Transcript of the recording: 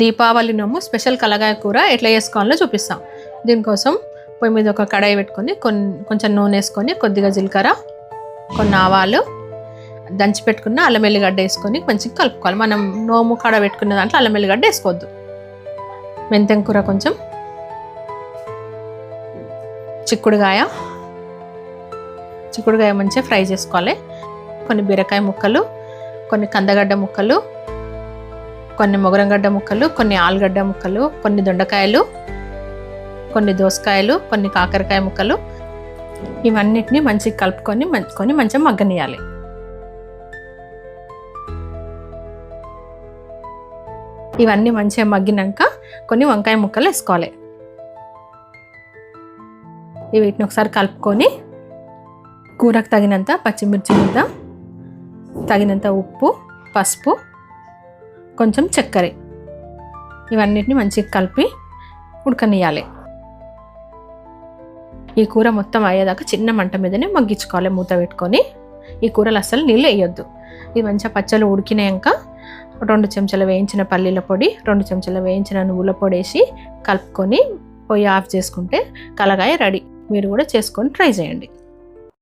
దీపావళి నమ్ము స్పెషల్ కలగాయ కూర ఎట్లా చేసుకోవాలో చూపిస్తాం. దీనికోసం పొయ్యి మీద ఒక కడాయి పెట్టుకొని కొంచెం నూనె వేసుకొని కొద్దిగా జీలకర్ర కొన్ని ఆవాలు దంచి పెట్టుకున్న అల్లం వెల్లిగడ్డ వేసుకొని మంచిగా కలుపుకోవాలి. మనం నోము కడ పెట్టుకున్న దాంట్లో అల్లం వెల్లిగడ్డ వేసుకోవద్దు. మెంతెం కూర కొంచెం? చిక్కుడుగాయ. చిక్కుడుగాయ మంచిగా ఫ్రై చేసుకోవాలి. కొన్ని బీరకాయ ముక్కలు కొన్ని కందగడ్డ ముక్కలు కొన్ని మొగరంగడ్డ ముక్కలు కొన్ని ఆలుగడ్డ ముక్కలు కొన్ని దొండకాయలు కొన్ని దోసకాయలు కొన్ని కాకరకాయ ముక్కలు. ఇవన్నిటిని మంచిగా కలుపుకొని మంచుకొని మంచిగా మగ్గనియాలి ఇవన్నీ మంచిగా మగ్గినాక కొన్ని వంకాయ ముక్కలు వేసుకోవాలి. వీటిని ఒకసారి కలుపుకొని కూరకు తగినంత పచ్చిమిర్చి ముద్ద తగినంత ఉప్పు పసుపు కొంచెం చక్కెర. ఇవన్నిటిని మంచిగా కలిపి ఉడకనియాలి ఈ కూర మొత్తం అయ్యేదాకా చిన్న మంట మీదనే మగ్గించుకోవాలి మూత పెట్టుకొని. ఈ కూరలు అసలు నీళ్ళు వేయొద్దు. ఇది మంచిగా పచ్చళ్ళు ఉడికినాక రెండు చెంచాలు వేయించిన పల్లీల పొడి రెండు చెంచాలు వేయించిన నువ్వుల పొడి వేసి కలుపుకొని పొయ్యి ఆఫ్ చేసుకుంటే కలగాయ రెడీ. మీరు కూడా చేసుకొని ట్రై చేయండి.